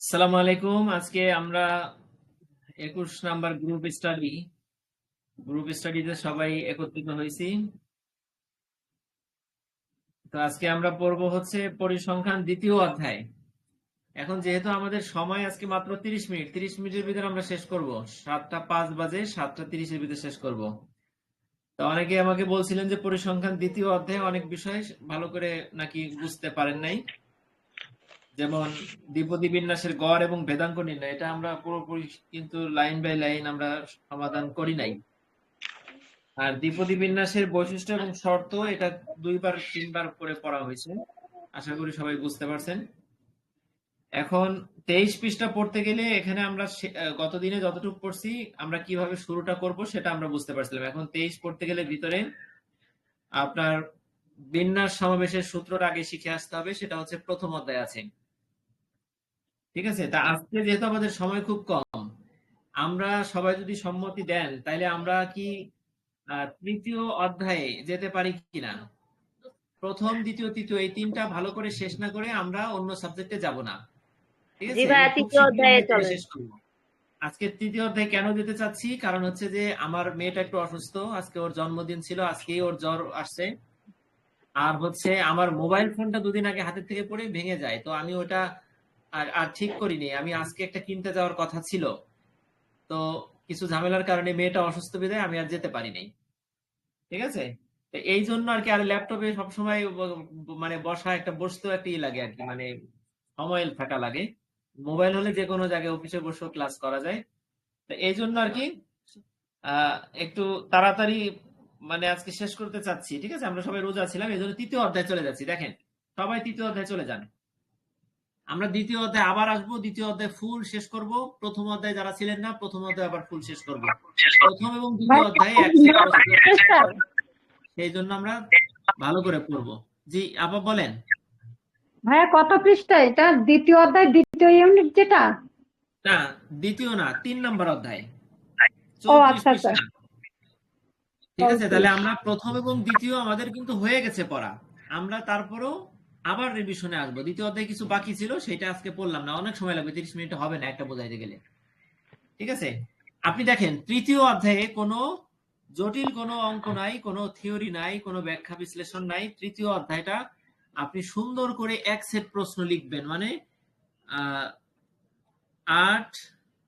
আসসালামু আলাইকুম। আজকে আমরা একুশ নাম্বার গ্রুপ স্টাডি গ্রুপ স্টাডিতে সবাই একত্রিত হয়েছি। তো আজকে আমরা পড়ব হচ্ছে পরিসংখ্যান দ্বিতীয় অধ্যায়। এখন যেহেতু আমাদের সময় আজকে মাত্র তিরিশ মিনিট, তিরিশ মিনিটের ভিতরে আমরা শেষ করব। সাতটা পাঁচ বাজে, সাতটা তিরিশের ভিতরে শেষ করব। তো অনেকে আমাকে বলছিলেন যে পরিসংখ্যান দ্বিতীয় অধ্যায়ে অনেক বিষয় ভালো করে নাকি বুঝতে পারেন নাই। যেমন দ্বিপদী বিন্যাসের গড় এবং ভেদাঙ্ক নির্ণয়, এটা আমরা পুরোপুরি কিন্তু লাইন বাই লাইন আমরা সমাধান করি নাই। আর দ্বিপদী বিন্যাসের বৈশিষ্ট্য এবং শর্ত, এটা দুইবার, তিনবার করে পড়া হয়েছে। আশা করি সবাই বুঝতে পারছেন। এখন তেইশ পৃষ্ঠা পড়তে গেলে এখানে আমরা গতদিনে যতটুকু পড়ছি, আমরা কীভাবে শুরুটা করব সেটা আমরা বুঝতে পারছিলাম। এখন তেইশ পড়তে গেলে ভিতরে আপনার বিন্যাস সমাবেশের সূত্রটা আগে শিখে আসতে হবে, সেটা হচ্ছে প্রথম অধ্যায় আছে। ঠিক আছে? তা আজকে যেহেতু আমাদের সময় খুব কম আমরা সবাই যদি সম্মতি দেন তাহলে আমরা কি তৃতীয় অধ্যায়ে যেতে পারি কিনা? প্রথম দ্বিতীয় তৃতীয় এই তিনটা ভালো করে শেষ না করে আমরা অন্য সাবজেক্টে যাব না। ঠিক আছে। শেষ করব। আজকে তৃতীয় অধ্যায় কেন যেতে চাচ্ছি? কারণ হচ্ছে যে আমার মেয়েটা একটু অসুস্থ আজকে ওর জন্মদিন ছিল আজকেই ওর জ্বর আসছে। আর হচ্ছে আমার মোবাইল ফোনটা দুদিন আগে হাতের থেকে পড়ে ভেঙে যায় তো আমি ওটা আর আর ঠিক করিনি। আমি আজকে একটা কিনতে যাওয়ার কথা ছিল। তো কিছু ঝামেলার কারণে মেয়েটা অসুস্থ বিদায় আমি আর যেতে পারি নাই। ঠিক আছে? এই জন্য আর কি আর ল্যাপটপে সবসময় মানে বসা একটা, বসতেও একটা ই লাগে আর কি। মানে সময় থাকা লাগে। মোবাইল হলে যে কোনো জায়গায় অফিসে বসেও ক্লাস করা যায়। তো এই জন্য আর কি একটু তাড়াতাড়ি মানে আজকে শেষ করতে চাচ্ছি। ঠিক আছে? আমরা সবাই রোজা ছিলাম, এই জন্য তৃতীয় অধ্যায় চলে যাচ্ছি। দেখেন, সবাই তৃতীয় অধ্যায় চলে যান। আমরা দ্বিতীয় অধ্যায় আবার আসব দ্বিতীয় অধ্যায় ফুল শেষ করব প্রথম অধ্যায় যারা ছিলেন না প্রথম অধ্যায় আবার ফুল শেষ করব। প্রথম এবং দ্বিতীয় অধ্যায় সেই জন্য আমরা ভালো করে পড়ব। জি আপা বলেন। ভাইয়া কত পৃষ্ঠা? এটা দ্বিতীয় অধ্যায় দ্বিতীয় ইউনিট যেটা? না দ্বিতীয় না তিন নম্বর অধ্যায়। ও, আচ্ছা, আচ্ছা। ঠিক আছে তাহলে আমরা প্রথম এবং দ্বিতীয় আমাদের কিন্তু হয়ে গেছে পড়া। আমরা তারপরেও আবার রিভিশনে আসব। দ্বিতীয় অধ্যায় কিছু বাকি ছিল, সেটা আজকে পড়লাম না। অনেক সময় লাগবে, তিরিশ মিনিট হবে না একটা বোঝাইতে গেলে। ঠিক আছে? আপনি দেখেন, তৃতীয় অধ্যায়ে কোনো জটিল কোনো অঙ্ক নাই, কোনো থিওরি নাই, কোনো ব্যাখ্যা বিশ্লেষণ নাই। তৃতীয় অধ্যায়টা আপনি সুন্দর করে এক সেট প্রশ্ন লিখবেন মানে আট,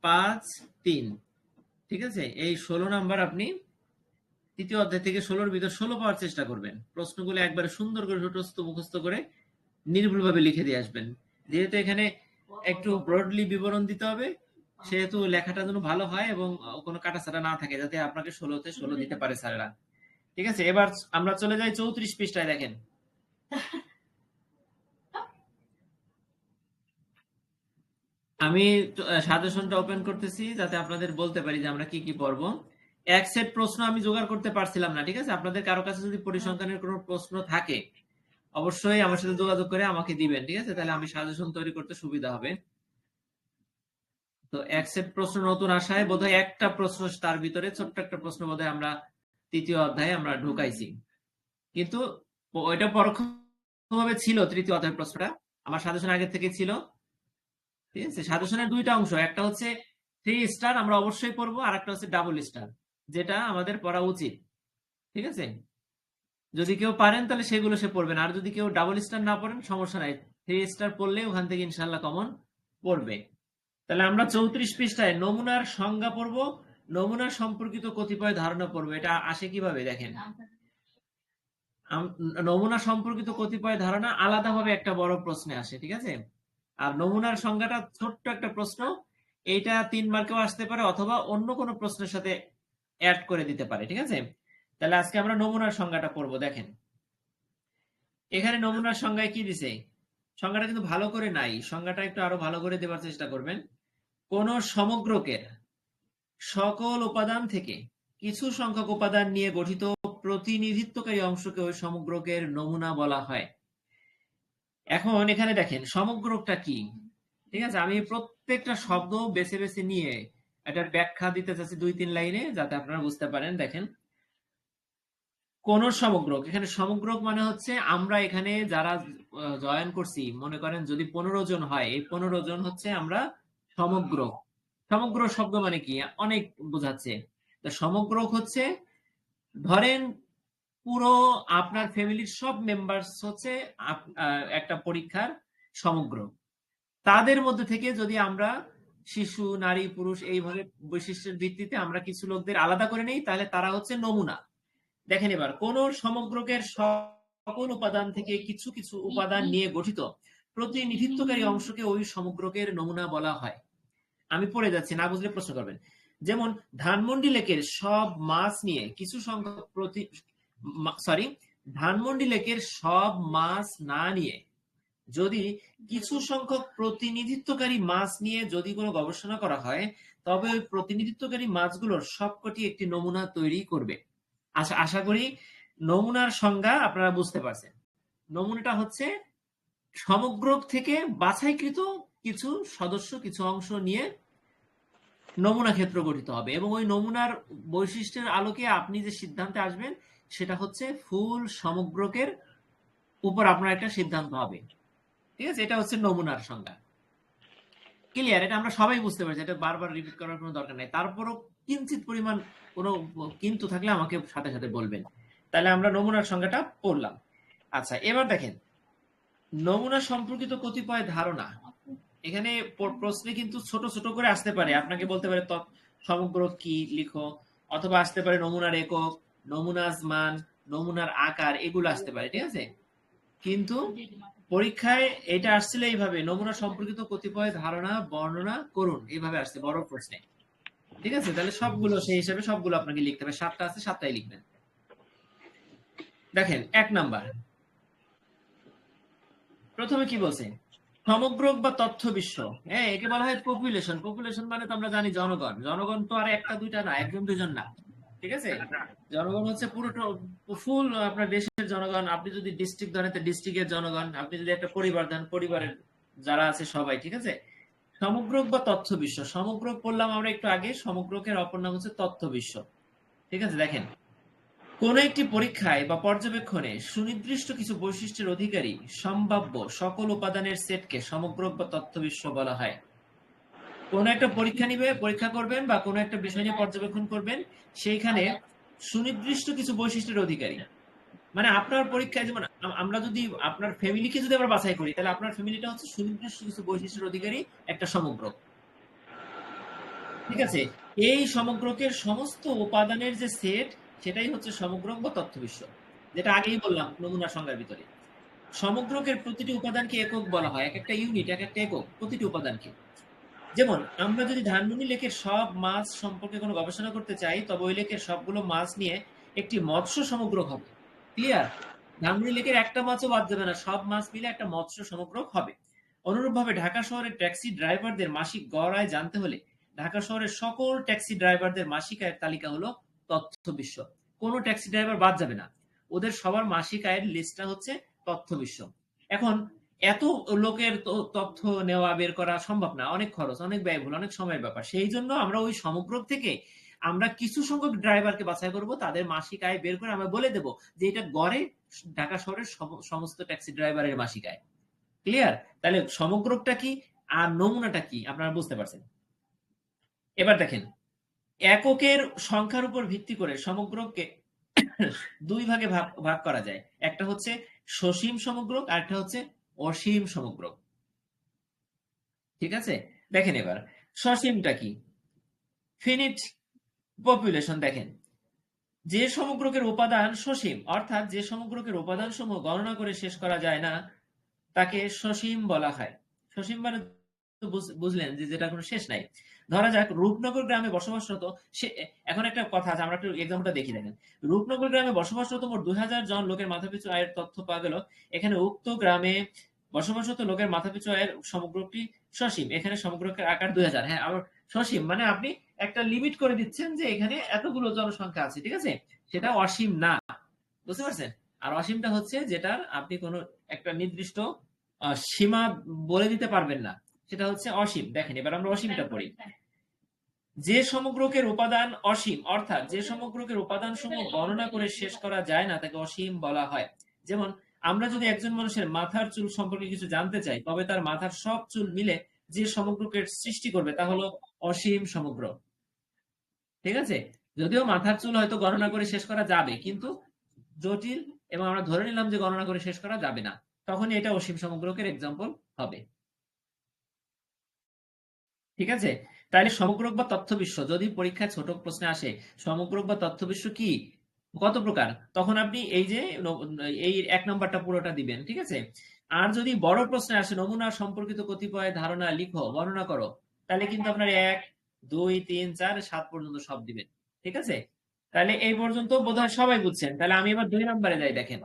পাঁচ, তিন। ঠিক আছে? এই ষোলো নাম্বার আপনি তৃতীয় অধ্যায় থেকে ষোলোর ভিতর ষোলো পাওয়ার চেষ্টা করবেন। প্রশ্নগুলো একবারে সুন্দর করে ছোটস্থ মুখস্থ করে নির্ভুলভাবে লিখে দিয়ে আসবেন। যেহেতু এখানে একটু ব্রডলি বিবরণ দিতে হবে, সেহেতু লেখাটা যেন ভালো হয় এবং কোনো কাটাছাড়া না থাকে, যাতে আপনাকে ষোলোতে ষোলো দিতে পারে স্যারেরা। ঠিক আছে? এবার আমরা চলে যাই চৌত্রিশ পৃষ্ঠায়, দেখেন। আমি সাজেশনটা ওপেন করতেছি, যাতে আপনাদের বলতে পারি যে আমরা কি কি পড়ব। এক সেট প্রশ্ন আমি জোগাড় করতে পারছিলাম না, ঠিক আছে? আপনাদের কারও কাছে যদি পরিসংখ্যানের কোনো প্রশ্ন থাকে অবশ্যই আমার সাথে যোগাযোগ করে আমাকে দিবেন, ঠিক আছে? তাহলে আমি সাজেশন তৈরি করতে সুবিধা হবে। তো এক সেট প্রশ্ন নতুন আসায়, বোধহয় একটা প্রশ্ন তার ভিতরে, ছোট্ট একটা প্রশ্ন বোধহয় আমরা তৃতীয় অধ্যায়ে আমরা ঢুকাইছি। কিন্তু ওইটা পরোক্ষভাবে ছিল তৃতীয় অধ্যায়ের প্রশ্নটা, আমার সাজেশন আগে থেকে ছিল। ঠিক আছে? সাজেশনের দুইটা অংশ, একটা হচ্ছে থ্রি স্টার আমরা অবশ্যই পড়ব আর একটা হচ্ছে ডাবল স্টার যেটা আমাদের পড়া উচিত। ঠিক আছে? যদি কেউ পারেন, তাহলে সেগুলো সে পড়বেন। আর যদি কেউ ডাবল স্টার না পড়েন, সমস্যা নাই। থ্রি স্টার পড়লে ওখান থেকে ইনশাল্লাহ কমন পড়বে। তাহলে আমরা চৌত্রিশ পৃষ্ঠায় নমুনার সংজ্ঞা পড়ব, নমুনার সম্পর্কিত কতিপয় ধারণা পড়ব। এটা আসে কীভাবে, দেখেন? নমুনা সম্পর্কিত কতিপয় ধারণা আলাদাভাবে একটা বড় প্রশ্নে আসে, ঠিক আছে? আর নমুনার সংজ্ঞাটা ছোট্ট একটা প্রশ্ন। এইটা তিন মার্কেও আসতে পারে, অথবা অন্য কোনো প্রশ্নের সাথে অ্যাড করে দিতে পারে, ঠিক আছে? তাহলে আজকে আমরা নমুনার সংজ্ঞাটা পড়ব, দেখেন। এখানে নমুনার সংজ্ঞায় কি দিছে? সংজ্ঞাটা কিন্তু ভালো করে নাই, সংজ্ঞাটা একটু আরও ভালো করে দেওয়ার চেষ্টা করবেন। কোন সমগ্রকে সকল উপাদান থেকে কিছু সংখ্যক উপাদান নিয়ে গঠিত প্রতিনিধিত্বকারী অংশকে ওই সমগ্রকের নমুনা বলা হয়। এখন এখানে দেখেন, সমগ্রকটা কি? ঠিক আছে, আমি প্রত্যেকটা শব্দ বেছে বেছে নিয়ে এটার ব্যাখ্যা দিতে চাচ্ছি দুই, তিন লাইনে, যাতে আপনারা বুঝতে পারেন। দেখেন কোন সমগ্রক। এখানে সমগ্রক মানে হচ্ছে আমরা এখানে যারা জয়েন করছি, মনে করেন যদি পনেরো জন হয়, এই পনেরো জন হচ্ছে আমরা সমগ্র সমগ্র শব্দ মানে কি? অনেক বোঝাচ্ছে। তা সমগ্রক হচ্ছে, ধরেন পুরো আপনার ফ্যামিলির সব মেম্বার্স হচ্ছে একটা পরীক্ষার সমগ্র তাদের মধ্যে থেকে যদি আমরা শিশু, নারী, পুরুষ এইভাবে বৈশিষ্ট্যের ভিত্তিতে আমরা কিছু লোকদের আলাদা করে নেই, তাহলে তারা হচ্ছে নমুনা। দেখেন এবার, কোন সমগ্রকের সকল উপাদান থেকে কিছু কিছু উপাদান নিয়ে গঠিত প্রতিনিধিত্বকারী অংশকে ওই সমগ্রকের নমুনা বলা হয়। আমি পড়ে যাচ্ছি, না বুঝলে প্রশ্ন করবেন। যেমন, ধানমন্ডি লেকের সব মাছ নিয়ে কিছু সংখ্যক প্রতি সরি ধানমন্ডি লেকের সব মাছ না নিয়ে, যদি কিছু সংখ্যক প্রতিনিধিত্বকারী মাছ নিয়ে যদি কোনো গবেষণা করা হয়, তবে ওই প্রতিনিধিত্বকারী মাছগুলোর সবকটি একটি নমুনা তৈরি করবে। আশা আশা করি নমুনার সংজ্ঞা আপনারা বুঝতে পারছেন। নমুনাটা হচ্ছে সমগ্র থেকে বাছাইকৃত কিছু সদস্য, কিছু অংশ নিয়ে নমুনা ক্ষেত্র গঠিত হবে এবং ওই নমুনার বৈশিষ্ট্যের আলোকে আপনি যে সিদ্ধান্তে আসবেন, সেটা হচ্ছে ফুল সমগ্রকের উপর আপনার একটা সিদ্ধান্ত হবে। ঠিক আছে? এটা হচ্ছে নমুনার সংজ্ঞা। ক্লিয়ার এটা আমরা সবাই বুঝতে পারছি। এটা বারবার রিপিট করার কোনো দরকার নেই। তারপরও কিঞ্চিত পরিমাণ কোনো কিন্তু থাকলে আমাকে সাথে সাথে বলবেন। তাহলে আমরা নমুনার সংজ্ঞাটা পড়লাম। আচ্ছা এবার দেখেন। নমুনা সম্পর্কিত কতিপয় ধারণা। এখানে প্রশ্নে কিন্তু ছোট ছোট করে আসতে পারে। আপনাকে বলতে পারে সমগ্র কি লিখো, অথবা আসতে পারে নমুনার একক, নমুনার মান, নমুনার আকার, এগুলো আসতে পারে, ঠিক আছে? কিন্তু পরীক্ষায় এটা আসছিল এইভাবে, নমুনা সম্পর্কিত কতিপয় ধারণা, বর্ণনা করুন। এইভাবে আসছে, বড় প্রশ্নে। ঠিক আছে? তাহলে সবগুলো সেই হিসাবে সবগুলো আপনাকে লিখতে হবে। সাতটা আছে, সাতটাই লিখবেন। দেখেন, এক নাম্বার। প্রথমে কি বলছে? সমগ্র বা তথ্য বিশ্ব। হ্যাঁ একে বলা হয় পপুলেশন পপুলেশন মানে তো আমরা জানি জনগণ। জনগণ তো আর একটা, দুইটা না, একজন দুজন না। ঠিক আছে? জনগণ হচ্ছে পুরো ফুল আপনার দেশের জনগণ। আপনি যদি ডিস্ট্রিক্ট ধরেন ডিস্ট্রিক্টের জনগণ। আপনি যদি একটা পরিবার দেন পরিবারের যারা আছে সবাই, ঠিক আছে? সমগ্রক বা তথ্য বিশ্ব। সমগ্রক পড়লাম আমরা একটু আগে, সমগ্রকের অপর নাম হচ্ছে তথ্য বিশ্ব। ঠিক আছে, দেখেন। কোন একটি পরীক্ষায় বা পর্যবেক্ষণে সুনির্দিষ্ট কিছু বৈশিষ্ট্যের অধিকারী সম্ভাব্য সকল উপাদানের সেটকে সমগ্রক বা তথ্য বিশ্ব বলা হয়। কোন একটা পরীক্ষা নিবে, পরীক্ষা করবেন বা কোন একটা বিষয় নিয়ে পর্যবেক্ষণ করবেন, সেইখানে সুনির্দিষ্ট কিছু বৈশিষ্ট্যের অধিকারী। মানে আপনার পরীক্ষায় যেমন আমরা যদি আপনার ফ্যামিলিকে যদি আমরা বাছাই করি, তাহলে আপনার ফ্যামিলিটা হচ্ছে সুনির্দিষ্ট কিছু বৈশিষ্ট্যের অধিকারী একটা সমগ্র। ঠিক আছে? এই সমগ্রকের সমস্ত উপাদানের যে সেট সেটাই হচ্ছে সমগ্রক বা তথ্য বিশ্ব। যেটা আগেই বললাম, নমুনা সংজ্ঞার ভিতরে। সমগ্রকের প্রতিটি উপাদানকে একক বলা হয়, এক একটা ইউনিট এক একটা একক, প্রতিটি উপাদানকে। যেমন, আমরা যদি ধানমন্ডি লেকের সব মাছ সম্পর্কে কোনো গবেষণা করতে চাই, তবে ওই লেকের সবগুলো মাছ নিয়ে একটি মৎস্য সমগ্র হবে। ক্লিয়ার ধানমন্ডি লেকের একটা মাছও বাদ যাবে না। সব মাছ মিলে একটা মৎস্য সমগ্রক হবে। অনুরূপভাবে ঢাকা শহরের ট্যাক্সি ড্রাইভারদের মাসিক গড় আয় জানতে হলে ঢাকা শহরের সকল ট্যাক্সি ড্রাইভারদের মাসিক আয়ের তালিকা হলো তথ্য বিশ্ব। কোনো ট্যাক্সি ড্রাইভার বাদ যাবে না। ওদের সবার মাসিক আয়ের লিস্টটা হচ্ছে তথ্য বিশ্ব। এখন এত লোকের তথ্য নেওয়া, বের করা সম্ভব না। অনেক খরচ, অনেক ব্যয়বহুল, অনেক সময়ের ব্যাপার। সেই জন্য আমরা ওই সমগ্র থেকে আমরা কিছু সংখ্যক ড্রাইভারকে বাছাই করব, তাদের মাসিক আয় বের করে আমরা বলে দেব যে এটা গড়ে ঢাকা শহরের সম- সমস্ত ট্যাক্সি ড্রাইভারের মাসিক আয়। ক্লিয়ার তাহলে সমগ্রটা কি আর নমুনাটা কি, আপনারা বুঝতে পারছেন? এবার দেখেন, এককের সংখ্যার উপর ভিত্তি করে সমগ্রকে দুই ভাগে ভাগ ভাগ করা যায়। একটা হচ্ছে সসীম সমগ্র আর একটা হচ্ছে অসীম সমগ্র ঠিক আছে? দেখেন এবার, সসীমটা কি? ফিনিট পপুলেশন দেখেন। যে সমগ্রকের উপাদান সসীম, অর্থাৎ যে সমগ্রকের উপাদান সমূহ গণনা করে শেষ করা যায় না, তাকে সসীম বলা হয়। সসীম মানে বুঝলেন যে যেটা কোনো শেষ নাই। ধরা যাক, রূপনগর গ্রামে বসবাসরত সে, এখন একটা কথা আছে, আমরা একটু এক্সাম্পলটা দেখি দেখেন। রূপনগর গ্রামে বসবাসরত মোট দুই হাজার জন লোকের মাথাপিছু আয়ের তথ্য পাওয়া গেল। এখানে উক্ত গ্রামে বসবাসরত লোকের মাথাপিছু আয়ের সমগ্রটি সসীম। এখানে সমগ্রকের আকার দুই হাজার হ্যাঁ আবার সসীম মানে আপনি একটা লিমিট করে দিচ্ছেন যে এখানে এতগুলো জনসংখ্যা আছে, ঠিক আছে? সেটা অসীম না। বুঝতে পারছেন? আর অসীমটা হচ্ছে যেটার আপনি কোনো একটা নির্দিষ্ট সীমা বলে দিতে পারবেন না। সেটা হচ্ছে অসীম। দেখেন, এবার আমরা অসীমটা পড়ি। যে সমগ্রকের উপাদান অসীম, অর্থাৎ যে সমগ্রকের উপাদান সমূহ গণনা করে শেষ করা যায় না, তাকে অসীম বলা হয়। যেমন, আমরা যদি একজন মানুষের মাথার চুল সম্পর্কে কিছু জানতে চাই, তবে তার মাথার সব চুল মিলে যে সমগ্রকে সৃষ্টি করবে, তা হলো অসীম সমগ্র। ঠিক আছে? যদিও মাথার চুল হয়তো গণনা করে শেষ করা যাবে, কিন্তু জটিল এবং আমরা ধরে নিলাম যে গণনা করে শেষ করা যাবে না, তখনই এটা অসীম সমগ্রকের এক্সাম্পল হবে। ঠিক আছে? তাহলে সমগ্রক বা তথ্য বিশ্ব যদি পরীক্ষায় ছোট প্রশ্নে আসে, সমগ্রক বা তথ্য বিশ্ব কি? কত প্রকার? তখন আপনি এই যে এই এক নম্বরটা পুরোটা দিবেন, ঠিক আছে? আর যদি বড় প্রশ্নে আসে, নমুনা সম্পর্কিত কতিপয় ধারণা লিখো, বর্ণনা করো, তাহলে কিন্তু আপনার এক দুই, তিন, চার, সাত পর্যন্ত সব দিবেন। ঠিক আছে? তাহলে এই পর্যন্ত বোধহয় সবাই বুঝছেন। তাহলে আমি এবার দুই নম্বরে যাই, দেখেন।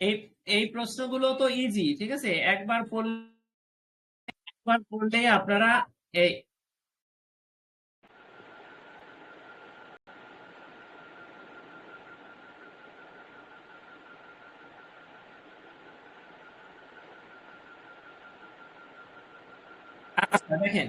এই এই প্রশ্নগুলো তো ইজি ঠিক আছে? একবার পড়লে একবার পড়লে আপনারা এই আচ্ছা দেখেন।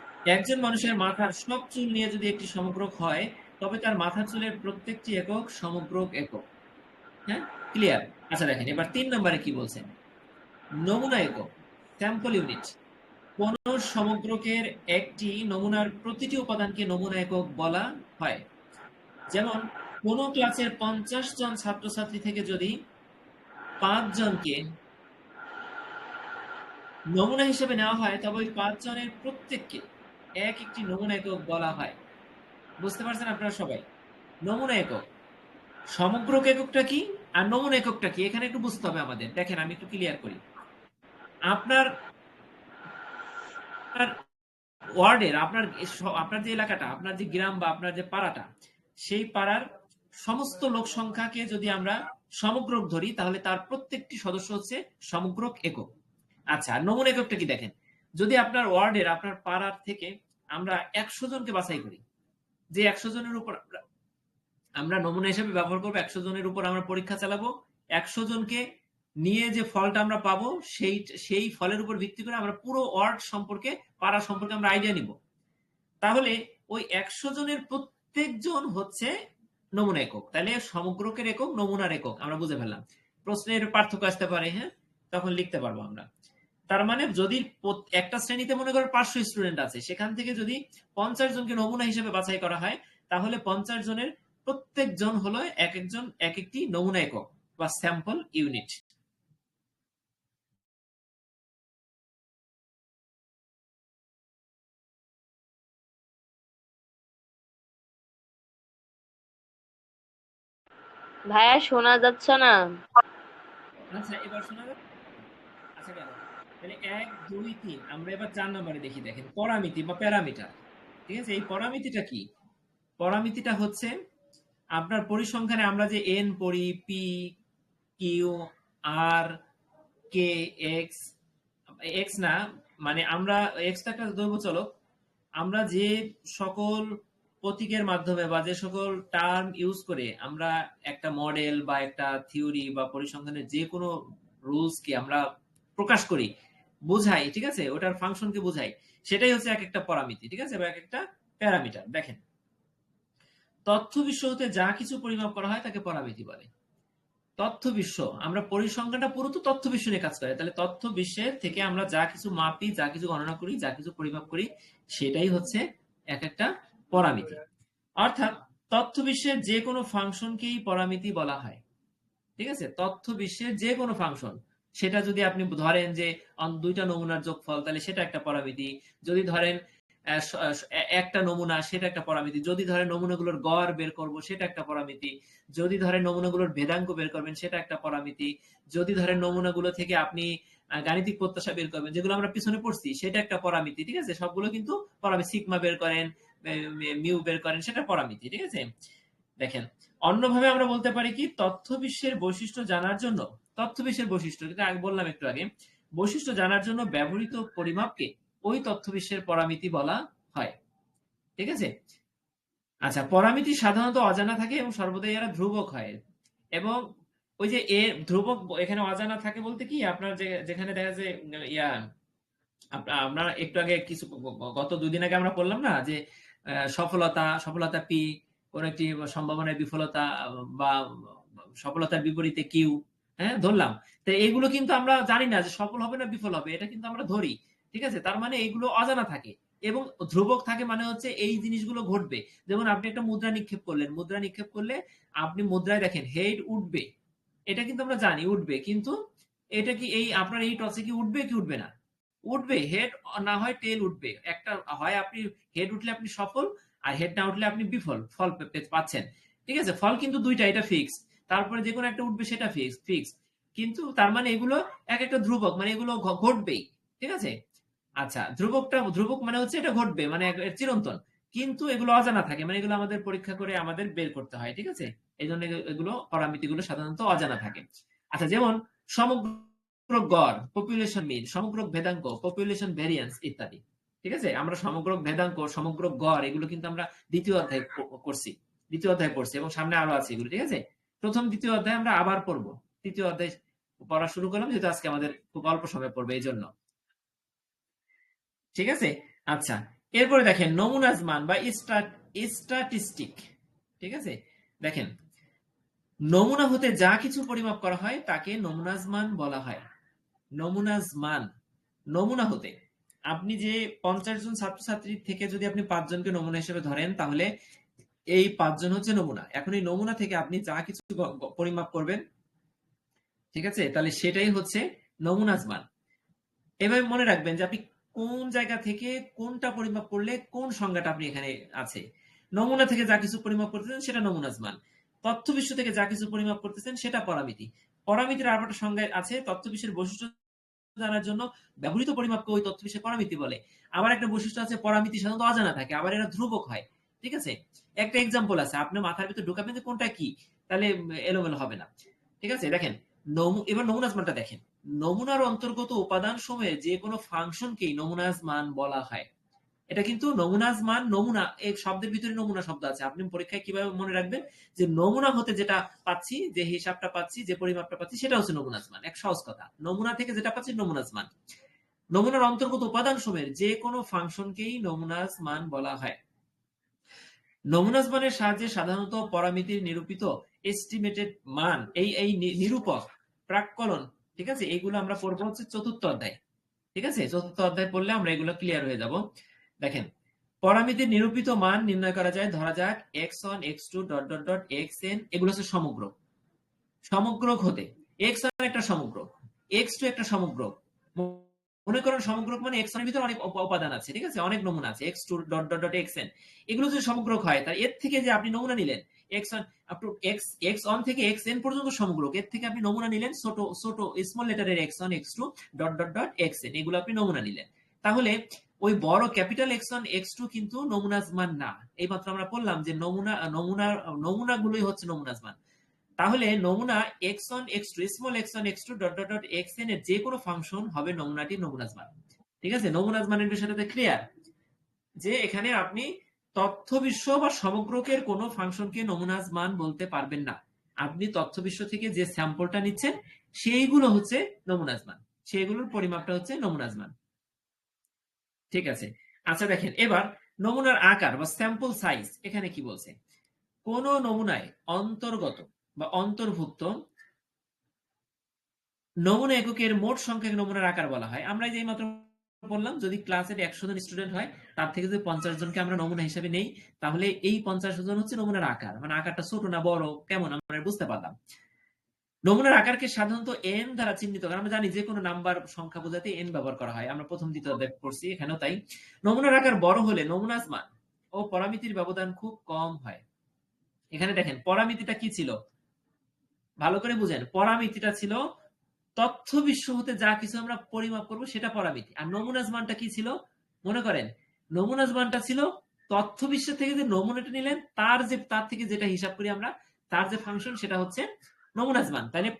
একজন মানুষের মাথার সব চুল নিয়ে যদি একটি সমগ্রক হয়, তবে তার মাথার চুলের প্রত্যেকটি একক সমগ্রক একক। হ্যাঁ? ক্লিয়ার আচ্ছা দেখেন, এবার তিন নম্বরে কি বলছেন? নমুনা একক স্যাম্পল ইউনিট কোন সমগ্রকের একটি নমুনার প্রতিটি উপাদানকে নমুনা একক বলা হয়। যেমন, কোন ক্লাসের পঞ্চাশ জন ছাত্রছাত্রী থেকে যদি পাঁচ জনকে নমুনা হিসেবে নেওয়া হয়, তবে ওই পাঁচ জনের প্রত্যেককে এক একটি নমুনা একক বলা হয়। বুঝতে পারছেন আপনারা সবাই? নমুনা একক। সমগ্র এককটা কি আর নমুনা এককটা কি? এখানে একটু বুঝতে হবে আমাদের। দেখেন, আমি একটু ক্লিয়ার করি। আপনার ওয়ার্ডের, আপনার আপনার যে এলাকাটা, আপনার যে গ্রাম বা আপনার যে পাড়াটা, সেই পাড়ার সমস্ত লোক সংখ্যাকে যদি আমরা সমগ্রক ধরি, তাহলে তার প্রত্যেকটি সদস্য হচ্ছে সমগ্রক একক। আচ্ছা নমুনা এককটা কি দেখেন? যদি আপনার ওয়ার্ডের, আপনার পাড়ার থেকে আমরা একশো জনকে বাছাই করি, যে একশো জনের উপর আমরা- নমুনা হিসেবে ব্যবহার করব, একশো জনের উপর আমরা পরীক্ষা চালাবো, একশো জনকে নিয়ে যে ফলটা আমরা পাবো, সেই সেই ফলের উপর ভিত্তি করে আমরা পুরো ওয়ার্ড সম্পর্কে, পাড়া সম্পর্কে আমরা আইডিয়া নিব। তাহলে ওই একশো জনের প্রত্যেকজন হচ্ছে নমুনা একক। তাহলে সমগ্রকের একক, নমুনার একক, আমরা বুঝে ফেললাম। প্রশ্নের পার্থক্য আসতে পারে হ্যাঁ? তখন লিখতে পারব আমরা। তার মানে যদি একটা শ্রেণীতে মনে করেন পাঁচশো স্টুডেন্ট আছে সেখান থেকে যদি পঞ্চাশ জনকে নমুনা হিসেবে বাছাই করা হয় তাহলে পঞ্চাশ জনের প্রত্যেক জন হলো এক একজন এক একটি নমুনা একক বা স্যাম্পল ইউনিট ভাইয়া শোনা যাচ্ছে না। আচ্ছা এবার শোনা যাবে আচ্ছা তাহলে এক, দুই, তিন। আমরা এবার চার নম্বরে দেখি, দেখেন, পরামিতি বা প্যারামিটার। ঠিক আছে? এই পরামিতিটা কি? পরামিতিটা হচ্ছে আপনার পরিসংখ্যানে আমরা যে এন পড়ি P Q R K X X না মানে আমরা এক্স একটা দৈব চলক, আমরা যে সকল প্রতীকের মাধ্যমে বা যে সকল টার্ম ইউজ করে আমরা একটা মডেল বা একটা থিওরি বা পরিসংখ্যানের যে কোনো রুলস কে আমরা প্রকাশ করি বোঝাই, ঠিক আছে? ওটার ফাংশনকে বোঝাই। সেটাই হচ্ছে এক একটা পরামিতি, ঠিক আছে? বা এক একটা প্যারামিটার, দেখেন। তথ্য বিশ্ব হতে যা কিছু পরিমাপ করা হয় তাকে পরামিতি বলে। তথ্য বিশ্ব, আমরা পরিসংখ্যানটা পুরো তো তথ্য বিশ্ব নিয়ে কাজ করে। তাহলে তথ্য বিশ্বের থেকে আমরা যা কিছু মাপি, যা কিছু গণনা করি, যা কিছু পরিমাপ করি, সেটাই হচ্ছে এক একটা পরামিতি। অর্থাৎ তথ্য বিশ্বের যে কোনো ফাংশনকেই পরামিতি বলা হয়। ঠিক আছে? তথ্য বিশ্বের যে কোনো ফাংশন সেটা যদি আপনি ধরেন যে দুইটা নমুনার যোগফল, তাহলে সেটা একটা পরামিতি যদি ধরেন একটা নমুনা, সেটা একটা পরামিতি যদি ধরেন নমুনাগুলোর গড় বের করব, সেটা একটা পরামিতি। যদি ধরেন নমুনাগুলোর ভেদাঙ্ক বের করবেন, সেটা একটা পরামিতি। যদি ধরেন নমুনাগুলো থেকে আপনি গাণিতিক প্রত্যাশা বের করবেন, যেগুলো আমরা পিছনে পড়ছি, সেটা একটা পরামিতি, ঠিক আছে? সবগুলো কিন্তু পরামিতি, সিগমা বের করেন মিউ বের করেন, সেটা পরামিতি, ঠিক আছে? দেখেন, অন্যভাবে আমরা বলতে পারি কি, তথ্য বিশ্বের বৈশিষ্ট্য জানার জন্য তথ্য বিশ্বের বৈশিষ্ট্য। যেটা আগে বললাম একটু আগে। বৈশিষ্ট্য জানার জন্য ব্যবহৃত পরিমাপকে ওই তথ্য বিশ্বের পরামিতি বলা হয়। ঠিক আছে? আচ্ছা পরামিতি সাধারণত অজানা থাকে এবং সর্বদাই এরা ধ্রুবক হয়। এবং ওই যে এ ধ্রুবক এখানে অজানা থাকে বলতে কি? আপনার যেখানে দেখা যায়, ইয়া আমরা একটু আগে কিছু গত দুদিন আগে আমরা বললাম না যে সফলতা সফলতা পি, কোন একটি সম্ভাবনায় বিফলতা, বা সফলতার বিপরীতে কিউ হ্যাঁ ধরলাম। তো এগুলো কিন্তু আমরা জানি না যে সফল হবে না বিফল হবে, এটা কিন্তু আমরা ধরি, ঠিক আছে? তার মানে এগুলো অজানা থাকে এবং ধ্রুবক থাকে মানে হচ্ছে এই জিনিসগুলো ঘটবে। যেমন আপনি একটা মুদ্রা নিক্ষেপ করলেন, মুদ্রা নিক্ষেপ করলে আপনি মুদ্রায় দেখেন, হেড উঠবে। এটা কিন্তু আমরা জানি, উঠবে। কিন্তু এটা কি এই আপনার এই টসে কি উঠবে কি উঠবে না? উঠবে, হেড না হয় টেল উঠবে। একটা হয় আপনি, হেড উঠলে আপনি সফল আর হেড না উঠলে আপনি বিফল, ফল পাচ্ছেন। ঠিক আছে? ফল কিন্তু দুইটা, এটা ফিক্স তারপরে যে কোনো একটা উঠবে সেটা ফিক্স ফিক্স কিন্তু তার মানে এগুলো এক একটা ধ্রুবক মানে এগুলো ঘটবেই, ঠিক আছে? আচ্ছা ধ্রুবকটা, ধ্রুবক মানে হচ্ছে এটা ঘটবে মানে চিরন্তন। কিন্তু এগুলো অজানা থাকে মানে এগুলো আমাদের পরীক্ষা করে আমাদের বের করতে হয়, ঠিক আছে? এই জন্য এগুলো- এগুলো পরামিতিগুলো সাধারণত অজানা থাকে। আচ্ছা যেমন সমগ্র গড় পপুলেশন মিন সমগ্র ভেদাঙ্ক পপুলেশন ভেরিয়েন্স ইত্যাদি, ঠিক আছে? আমরা সমগ্র ভেদাঙ্ক, সমগ্র গড়, এগুলো কিন্তু আমরা দ্বিতীয় অধ্যায় করছি, দ্বিতীয় অধ্যায় পড়ছি এবং সামনে আরও আছে এগুলো, ঠিক আছে? প্রথম দ্বিতীয় অধ্যায় আমরা আবার পড়ব। তৃতীয় অধ্যায় পড়া শুরু করলাম, যেহেতু আজকে আমাদের খুব অল্প সময় পড়বে এই জন্য ঠিক আছে? আচ্ছা এরপরে দেখেন, নমুনাজ মান বা স্ট্যাটিস্টিক ঠিক আছে? দেখেন, নমুনা হতে যা কিছু পরিমাপ করা হয়, তাকে নমুনাজ মান বলা হয়। নমুনাজ মান, নমুনা হতে আপনি যে পঞ্চাশ জন ছাত্রছাত্রী থেকে যদি আপনি পাঁচজনকে নমুনা হিসেবে ধরেন, তাহলে এই পাঁচজন হচ্ছে নমুনা। এখন এই নমুনা থেকে আপনি যা কিছু পরিমাপ করবেন, ঠিক আছে? তাহলে সেটাই হচ্ছে নমুনাজ মান। এভাবে মনে রাখবেন যে আপনি কোন জায়গা থেকে কোনটা পরিমাপ করলে কোন সংজ্ঞাটা আপনি এখানে আছে। নমুনা থেকে যা কিছু পরিমাপ করতেছেন সেটা নমুনাজ মান। তথ্য বিশ্ব থেকে যা কিছু পরিমাপ করতেছেন সেটা পরামিতি। পরামিতির আর একটা সংজ্ঞা আছে তথ্য বিশ্বের বৈশিষ্ট্য জানার জন্য ব্যবহৃত পরিমাপকে ওই তথ্য বিশ্বের পরামিতি বলে। আবার একটা বৈশিষ্ট্য আছে, পরামিতি সাধারণত অজানা থাকে, আবার এরা ধ্রুবক হয়। ঠিক আছে? একটা এক্সাম্পল আছে আপনার মাথার ভিতর ঢুকাবেন যে কোনটা কি? তাহলে এলোমেলো হবে না। ঠিক আছে? দেখেন এবার নমুনাজ মানটা দেখেন। নমুনার অন্তর্গত উপাদান সময়ে যে কোনো ফাংশনকেই নমুনাজ মান বলা হয়। এটা কিন্তু নমুনাজ মান নমুনা এই শব্দের ভিতরে নমুনা শব্দ আছে। আপনি পরীক্ষায় কীভাবে মনে রাখবেন যে নমুনা হতে যেটা পাচ্ছি, যে হিসাবটা পাচ্ছি, যে পরিমাপটা পাচ্ছি, সেটা হচ্ছে নমুনাজ মান। এক সহজ কথা। নমুনা থেকে যেটা পাচ্ছি নমুনাজ মান। নমুনার অন্তর্গত উপাদান সময়ের যে কোনো ফাংশনকেই নমুনাজ মান বলা হয়। নমুনাজ মানের সাহায্যে সাধারণত পরামিতির নিরূপিত এস্টিমেটেড মান, এই এই নিরূপক প্রাক্কলন, ঠিক আছে? এইগুলো আমরা পড়ব হচ্ছে চতুর্থ অধ্যায়, ঠিক আছে? চতুর্থ অধ্যায় পড়লে আমরা এগুলো ক্লিয়ার হয়ে যাব। দেখেন, পরামিতির নিরূপিত মান নির্ণয় করা যায়, ধরা যাক X one X two dot dot dot X N এগুলো হচ্ছে সমগ্র সমগ্র হতে এক্স ওয়ান একটা সমগ্র এক্স টু একটা সমগ্র মনে করেন সমগ্র মানে এক্সের ভিতরে অনেক উপাদান আছে, ঠিক আছে? অনেক নমুনা আছে X two dot dot dot X N এগুলো যদি সমগ্র হয় তার এর থেকে যে আপনি নমুনা নিলেন X one X X one থেকে এক্স এন পর্যন্ত সমগ্র, এর থেকে আপনি নমুনা নিলেন ছোট ছোট small লেটারের X one X two dot dot dot X N এগুলো আপনি নমুনা নিলেন। তাহলে ওই বড় capital X one X two কিন্তু নমুনাজ মান না। এইমাত্র আমরা বললাম যে নমুনা নমুনা নমুনাগুলোই হচ্ছে নমুনাজ মান। তাহলে নমুনা X one X two small X one X two dot dot dot X N এর যে কোনো ফাংশন হবে নমুনাটি নমুনাজ মান। ঠিক আছে? নমুনাজ মানের বিষয়টাতে ক্লিয়ার যে এখানে আপনি তথ্য বিশ্ব বা সমগ্রকের কোনো ফাংশনকে নমুনাজ মান বলতে পারবেন না। আপনি তথ্য বিশ্ব থেকে যে স্যাম্পলটা নিচ্ছেন, সেইগুলো হচ্ছে নমুনাজ মান। সেইগুলোর পরিমাপটা হচ্ছে নমুনাজ মান। ঠিক আছে? আচ্ছা দেখেন, এবার নমুনার আকার বা স্যাম্পল সাইজ এখানে কি বলছে? কোন নমুনায় অন্তর্গত বা অন্তর্ভুক্ত, নমুনা এককের মোট সংখ্যক নমুনার আকার বলা হয়। আমরা যে মাত্র বললাম, যদি ক্লাসের একশো জন স্টুডেন্ট হয়, তার থেকে যদি পঞ্চাশ জনকে আমরা নমুনা হিসেবে নেই, তাহলে এই পঞ্চাশ জন হচ্ছে নমুনার আকার। মানে আকারটা ছোট না বড়, কেমন আমরা বুঝতে পারলাম। নমুনার আকারকে সাধারণত এন দ্বারা চিহ্নিত করা, আমরা জানি যে কোনো নাম্বার সংখ্যা বোঝাতে এন ব্যবহার করা হয়। আমরা প্রথম দ্বিতীয় অধ্যায় পড়ছি এখানেও তাই। নমুনার আকার বড় হলে নমুনাজ মান ও পরামিতির ব্যবধান খুব কম হয়। এখানে দেখেন, পরামিতিটা কি ছিল? ভালো করে বুঝেন, পরামিতিটা ছিল তথ্য বিশ্ব হতে যা কিছু আমরা পরিমাপ করব সেটা পরামিতি। আর নমুনাজ মানটা কি ছিল? মনে করেন নমুনাজ মানটা ছিল তথ্য বিশ্ব থেকে যে নমুনাটা নিলেন, তার যে, তার থেকে যেটা হিসাব করি আমরা, তার যে ফাংশন সেটা হচ্ছে নমুনাজ মান। তাহলে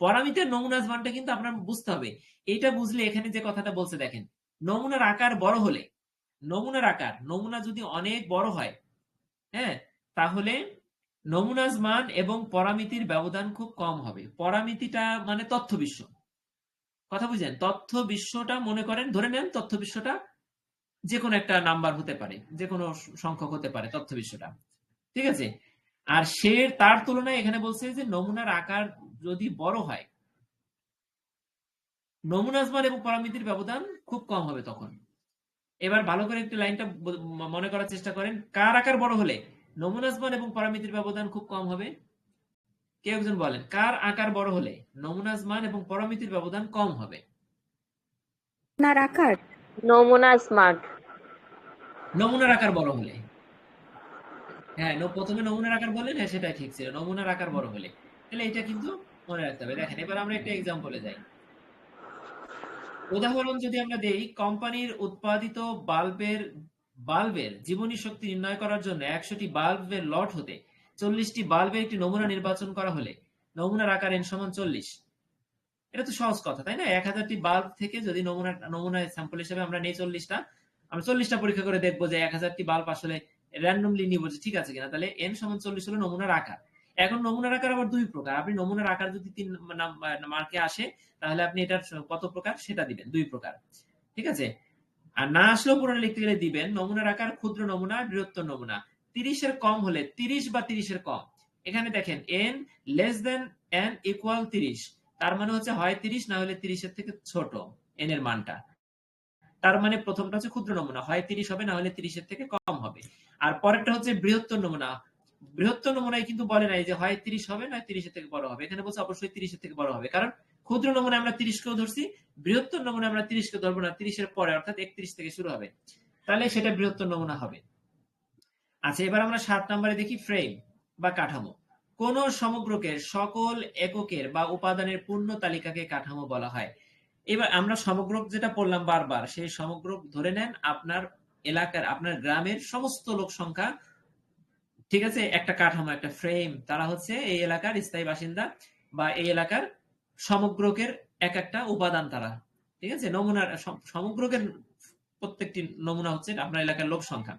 পরামিতের নমুনাজ মানটা কিন্তু আপনার বুঝতে হবে। এটা বুঝলে এখানে যে কথাটা বলছে দেখেন, নমুনার আকার বড় হলে, নমুনার আকার, নমুনা যদি অনেক বড় হয় হ্যাঁ তাহলে নমুনাজ মান এবং পরামিতির ব্যবধান খুব কম হবে। পরামিতিটা মানে তথ্য বিশ্ব। কথা বুঝলেন? তথ্য বিশ্বটা মনে করেন, ধরে নেন তথ্য বিশ্বটা যে কোনো একটা নাম্বার হতে পারে যে কোনো সংখ্যক হতে পারে তথ্য বিশ্বটা। ঠিক আছে? আর সে তার তুলনায় এখানে বলছে যে নমুনার আকার যদি বড় হয় নমুনাজ মান এবং পরামিতির ব্যবধান খুব কম হবে তখন। এবার ভালো করে একটু লাইনটা মনে করার চেষ্টা করেন, কার আকার বড় হলে? নমুনাজ মান এবং পরামিতির ব্যবধান খুব কম হবে। কেউ একজন বলেন কার আকার বড় হলে নমুনাজ মান এবং পরামিতির ব্যবধান কম হবে? আপনার আকার? নমুনা স্মার্ট নমুনার আকার বড় হলে। হ্যাঁ প্রথমে নমুনার আকার বললেন হ্যাঁ সেটাই ঠিক ছিল নমুনার আকার বড় হলে। তাহলে এটা কিন্তু মনে রাখতে হবে। দেখেন এবার আমরা একটা এক্সাম্পলে যাই। উদাহরণ যদি আমরা দেই কোম্পানির উৎপাদিত বাল্বের বাল্বের জীবনী শক্তি নির্ণয় করার জন্য একশোটি বাল্বের লট হতে চল্লিশটি বাল্বের একটি নমুনা নির্বাচন করা হলে নমুনার আকার এন সমান চল্লিশ। এটা তো সহজ কথা, তাই না? এক হাজারটি বাল্ব থেকে যদি নমুনা নমুনা স্যাম্পল হিসেবে আমরা নেই চল্লিশটা, আমরা চল্লিশটা পরীক্ষা করে দেখব যে এক হাজারটি বাল্ব আসলে র্যান্ডমলি নিব যে ঠিক আছে কিনা। তাহলে এন সমান চল্লিশ হলো নমুনার আকার। এখন নমুনার আকার আবার দুই প্রকার। আপনি নমুনার আকার যদি তিন মার্কে আসে, তাহলে আপনি এটার কত প্রকার? সেটা দিবেন, দুই প্রকার। ঠিক আছে? আর না আসলেও পুরনো লিখতে গেলে দিবেন, নমুনার আকার, ক্ষুদ্র নমুনা, বৃহত্তর নমুনা। তিরিশের কম হলে, তিরিশ বা তিরিশের কম। এখানে দেখেন N less then N equal তিরিশ। তার মানে হচ্ছে হয় তিরিশ, না হলে তিরিশের থেকে ছোট এন এর মানটা। তার মানে প্রথমটা হচ্ছে ক্ষুদ্র নমুনা। হয় তিরিশ হবে, না হলে তিরিশের থেকে কম হবে। আর পরেরটা হচ্ছে বৃহত্তর নমুনা। বৃহত্তর নমুনায় কিন্তু বলে নাই যে হয় তিরিশ হবে না তিরিশের থেকে বড় হবে। এখানে বলছে অবশ্যই তিরিশের থেকে বড় হবে। কারণ ক্ষুদ্র নমুনা আমরা তিরিশকেও ধরছি, বৃহত্তর নমুনা আমরা তিরিশকে ধরবো না, তিরিশের পরে, অর্থাৎ একত্রিশ থেকে শুরু হবে। তাহলে সেটা বৃহত্তর নমুনা হবে। আচ্ছা এবার আমরা সাত নম্বরে দেখি ফ্রেম বা কাঠামো। কোন সমগ্রকের সকল এককের বা উপাদানের পূর্ণ তালিকাকে কাঠামো বলা হয়। এবার আমরা সমগ্রক যেটা পড়লাম বারবার, সেই সমগ্রক ধরে নেন আপনার এলাকার, আপনার গ্রামের সমস্ত লোক সংখ্যা ঠিক আছে? একটা কাঠামো, একটা ফ্রেম তারা হচ্ছে এই এলাকার স্থায়ী বাসিন্দা বা এই এলাকার সমগ্রকের এক একটা উপাদান তারা, ঠিক আছে? নমুনার সমগ্রকের প্রত্যেকটি নমুনা হচ্ছে আপনার এলাকার লোক সংখ্যা।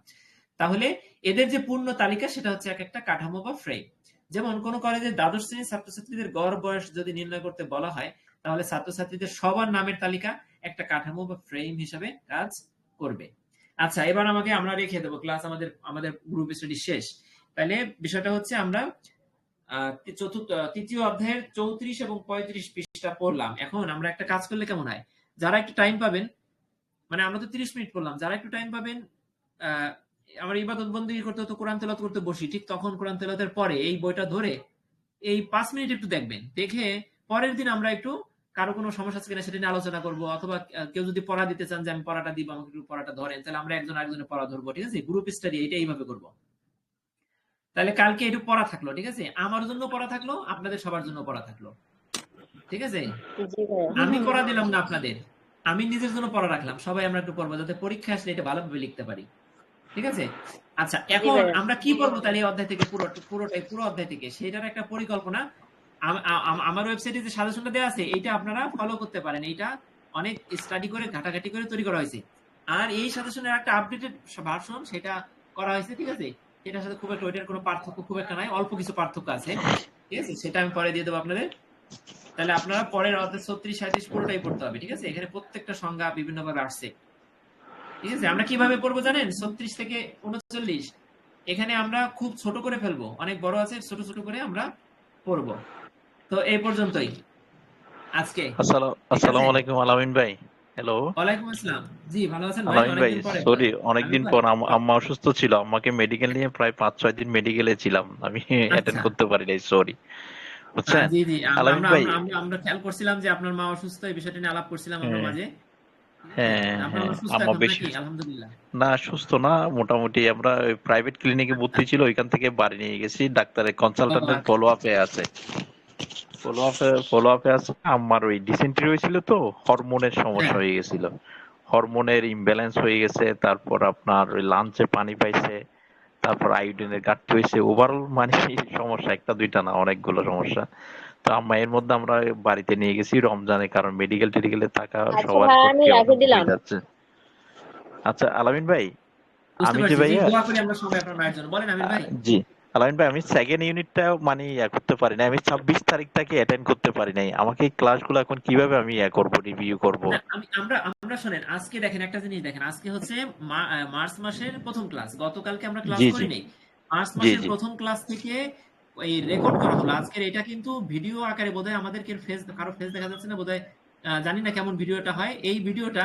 তাহলে এদের যে পূর্ণ তালিকা সেটা হচ্ছে এক একটা কাঠামো বা ফ্রেম যেমন কোন কলেজের দ্বাদশ শ্রেণির ছাত্রছাত্রীদের গড় বয়স যদি নির্ণয় করতে বলা হয়, তাহলে ছাত্রছাত্রীদের সবার নামের তালিকা একটা কাঠামো বা ফ্রেম হিসাবে কাজ করবে। আচ্ছা এবার আমাকে আমরা রেখে দেবো ক্লাস আমাদের আমাদের গ্রুপ স্টাডি শেষ। তাহলে বিষয়টা হচ্ছে আমরা চতুর্থ, তৃতীয় অধ্যায়ের চৌত্রিশ এবং পঁয়ত্রিশ পৃষ্ঠা পড়লাম। এখন আমরা একটা কাজ করলে কেমন হয়? যারা একটু টাইম পাবেন মানে আমরা তো তিরিশ মিনিট পড়লাম, যারা একটু টাইম পাবেন আমার ইবাদত বন্দি করতে হতো, কোরআন তেলাত করতে বসি, ঠিক তখন কোরআন তেলাতের পরে এই বইটা ধরে এই পাঁচ মিনিট একটু দেখবেন। দেখে পরের দিন আমরা একটু কারও কোনো সমস্যা আছে কিনা সেটা নিয়ে আলোচনা করব, অথবা কেউ যদি পড়া দিতে চান যে আমি পড়াটা দিব, আমাকে একটু পড়াটা ধরেন, তাহলে আমরা একজন আরেকজনের পড়া ধরবো, ঠিক আছে? গ্রুপ স্টাডি এটা এইভাবে করব। তাহলে কালকে একটু পড়া থাকল ঠিক আছে? আমার জন্য পড়া থাকল আপনাদের সবার জন্য পড়া থাকল। ঠিক আছে? আমি পড়া দিলাম না আপনাদের। আমি নিজের জন্য পড়া রাখলাম সবাই আমরা একটু পড়ব যাতে পরীক্ষা আসলে এটা ভালোভাবে লিখতে পারি। ঠিক আছে? আচ্ছা এখন আমরা কি পড়ব তাহলে এই অধ্যায় থেকে? পুরো পুরোটাই পুরো অধ্যায় থেকে। সেটার একটা পরিকল্পনা। আম- আম- আমার ওয়েবসাইটে যে সাজেশনটা দেওয়া আছে এইটা আপনারা ফলো করতে পারেন। এইটা অনেক স্টাডি করে ঘাটাঘাটি করে তৈরি করা হয়েছে। আর এই সাজেশনের একটা আপডেটেড ভার্সন সেটা করা হয়েছে ঠিক আছে? এটার সাথে খুব একটা ওইটার কোনো পার্থক্য খুব একটা নাই অল্প কিছু পার্থক্য আছে। ঠিক আছে? সেটা আমি পরে দিয়ে দেবো আপনাদের। তাহলে আপনারা পরের অর্থাৎ ছত্রিশ সাঁত্রিশ পুরোটাই পড়তে হবে ঠিক আছে? এখানে প্রত্যেকটা সংজ্ঞা বিভিন্ন ভাবে আসছে। ঠিক আছে? আমরা কীভাবে পড়ব জানেন? ছত্রিশ থেকে উনচল্লিশ। এখানে আমরা খুব ছোট করে ফেলব। অনেক বড় আছে ছোট ছোট করে আমরা পড়ব। তো এই পর্যন্তই। আজকে। আসসালামু আলাইকুম আলামিন ভাই। হ্যালো ওয়ালাইকুম আসসালাম। জি ভালো আছেন ভাই? সরি অনেকদিন পর। আম্মা অসুস্থ ছিল। আম্মাকে মেডিকেল নিয়ে প্রায় পাঁচ ছয় দিন মেডিকেলে ছিলাম। আমি অ্যাটেন্ড করতে পারি নাই সরি বুঝছেন জি জি আমরা আমরা খেয়াল করছিলাম যে আপনার মা অসুস্থ এই বিষয়টা নিয়ে আলাপ করছিলাম আমরা হ্যাঁ। মাঝে। হ্যাঁ হ্যাঁ আম্মা বেশি না সুস্থ না মোটামুটি আমরা প্রাইভেট ক্লিনিকে ভর্তি ছিল ওইখান থেকে বাড়ি নিয়ে গেছি ডাক্তারের কনসালটেন্টের আচ্ছা। ফলো আপে আছে। ফলো আপে ফলো আপে আছে আমার ওই ডিসেন্ট্রি হয়েছিল তো হরমোনের সমস্যা হ্যাঁ। গেছিল। হরমোনের ইমব্যালেন্স হয়ে গেছে তারপর আপনার ওই লাঞ্চে পানি পাইছে তারপর আয়োডিনের ঘাটতি হয়েছে। ওভারঅল মানে সমস্যা একটা দুইটা না অনেকগুলো সমস্যা। তো আম্মা এর মধ্যে আমরা বাড়িতে নিয়ে গেছি রমজানে কারণ। মেডিকেল টেডিকেলে থাকা আচ্ছা সবার আমি রাখে দিলাম। যাচ্ছে। আচ্ছা আলামিন ভাই আমি যে জি ভাইয়া দোয়া করি আমরা সবাই আপনার মায়ের জন্য। বলেন ভাই। জি। আলামিন ভাই আমি সেকেন্ড ইউনিটটা মানে ইয়া করতে পারি না আমি ছাব্বিশ তারিখটাকে অ্যাটেন্ড করতে পারি নাই। আমাকে এই ক্লাসগুলো এখন কীভাবে আমি ইয়া করব রিভিউ করব? আমি আমরা আমরা শোনেন আজকে দেখেন একটা জিনিস দেখেন আজকে হচ্ছে মার্চ মাসের প্রথম ক্লাস গতকালকে আমরা ক্লাস। করি নাই মার্চ মাসের প্রথম ক্লাস থেকে এই রেকর্ড করা হলো। আজকের এটা কিন্তু ভিডিও আকারে বোধহয় আমাদেরকে ফেস কারও ফেস দেখা যাচ্ছে না বোধহয় জানি না কেমন ভিডিওটা হয়। এই ভিডিওটা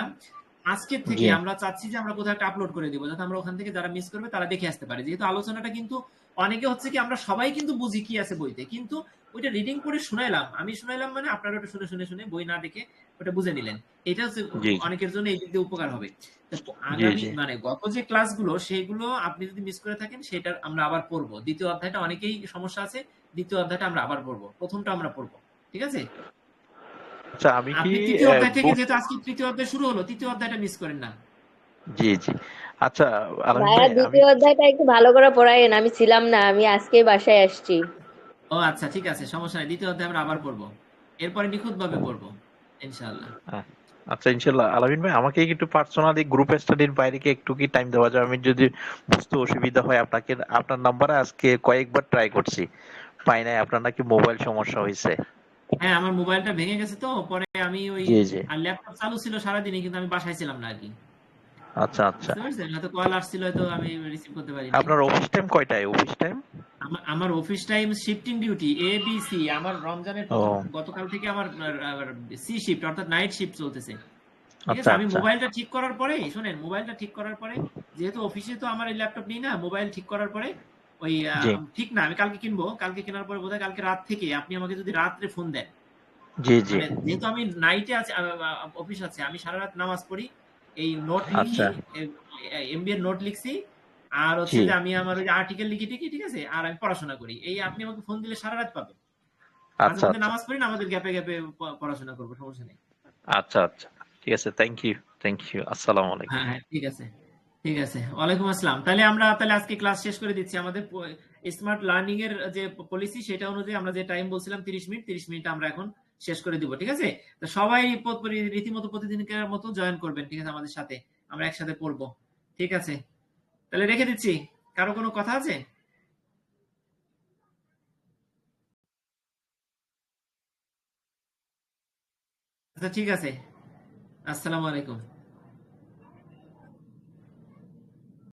আজকের থেকে আমরা চাচ্ছি যে আমরা কোথাও একটা আপলোড করে দিব যাতে আমরা ওখান থেকে যারা মিস করবে তারা দেখে আসতে পারে। যেহেতু আলোচনাটা কিন্তু অনেকে হচ্ছে কি আমরা সবাই কিন্তু বুঝি কি আছে বইতে কিন্তু ওইটা রিডিং করে শুনাইলাম। আমি শুনাইলাম মানে আপনারা ওটা শুনে শুনে শুনে বই না দেখে ওটা বুঝে নিলেন। এটা হচ্ছে অনেকের জন্য এই দিক দিয়ে উপকার হবে। আগামী মানে গত যে ক্লাসগুলো সেগুলো আপনি যদি মিস করে থাকেন সেটা আমরা আবার পড়ব। দ্বিতীয় অধ্যায়টা অনেকেই সমস্যা আছে দ্বিতীয় অধ্যায়টা আমরা আবার পড়ব। প্রথমটা আমরা পড়ব। ঠিক আছে? আচ্ছা আমি কি তৃতীয় অধ্যায় থেকে যেহেতু আজকে তৃতীয় অধ্যায় শুরু হলো তৃতীয় অধ্যায়টা মিস করেন না। জি জি। আচ্ছা দ্বিতীয় অধ্যায়টা একটু ভালো করে পড়াইন আমি ছিলাম না আমি আজকেই বাসায় আসছি। ও আচ্ছা ঠিক আছে সমস্যা নাই দ্বিতীয় অধ্যায় আমরা আবার পড়ব। এরপরে নিখুঁত ভাবে পড়ব ইনশাআল্লাহ। আচ্ছা ইনশাল্লাহ আলামিন ভাই আমাকে কি একটু পার্সোনালি গ্রুপ স্টাডির বাইরে কি একটু কি টাইম দেওয়া যাবে আমি যদি বুঝতে অসুবিধা হয় আপনাকে আপনার নাম্বারে আজকে কয়েকবার ট্রাই করছি। পাই নাই আপনার নাকি মোবাইল সমস্যা হয়েছে হ্যাঁ আমার মোবাইলটা ভেঙে গেছে তো পরে আমি ওই আর ল্যাপটপ চালু ছিল সারাদিনই কিন্তু আমি বাসায় ছিলাম না আর কি। আচ্ছা আচ্ছা। হয়তো কল আসছিল হয়তো আমি রিসিভ করতে পারি আপনার অফিস টাইম কয়টায়? অফিস টাইম আমার office time shifting duty A B C আমার রমজানের। গতকাল থেকে আমার সি শিফট অর্থাৎ নাইট শিফট চলতেছে। ঠিক আচ্ছা আছে আমি আচ্ছা। মোবাইলটা ঠিক করার পরে শুনেন মোবাইলটা ঠিক করার পরে যেহেতু অফিসে তো আমার এই ল্যাপটপ নেই না মোবাইল ঠিক করার পরে ওই ঠিক না আমি কালকে কিনবো কালকে কেনার পরে বোধহয় কালকে রাত থেকে আপনি আমাকে যদি রাত্রে ফোন দেন। জি জি। মানে যেহেতু আমি নাইটে আছি অফিস আছে আমি সারা রাত নামাজ পড়ি এই নোট লিখি আচ্ছা। এমবি এর নোট লিখছি আর হচ্ছে যে আমি আমার ওই আর্টিকেল লিখি টিকি ঠিক আছে আর আমি পড়াশোনা করি এই আপনি আমাকে ফোন দিলে সারা রাত পাবেন। আচ্ছা আচ্ছা। নামাজ পড়ি আমাদের গ্যাপে গ্যাপে পড়াশোনা করব সমস্যা নেই। আচ্ছা আচ্ছা ঠিক আছে থ্যাংক ইউ থ্যাংক ইউ আসসালামু আলাইকুম। হ্যাঁ হ্যাঁ ঠিক আছে। ঠিক আছে। ওয়ালাইকুম আসসালাম। তাহলে আমরা, তাহলে আজকে ক্লাস শেষ করে দিচ্ছি। আমাদের স্মার্ট লার্নিং এর যে পলিসি সেটা অনুযায়ী আমরা যে টাইম বলছিলাম তিরিশ মিনিট তিরিশ মিনিট আমরা এখন শেষ করে দিব, ঠিক আছে? তো সবাই রীতিমতো প্রতিদিনকার মতো জয়েন করবেন, ঠিক আছে, আমাদের সাথে। আমরা একসাথে পড়ব, ঠিক আছে? তাহলে রেখে দিচ্ছি। কারও কোনো কথা আছে? আচ্ছা ঠিক আছে। আসসালামু আলাইকুম।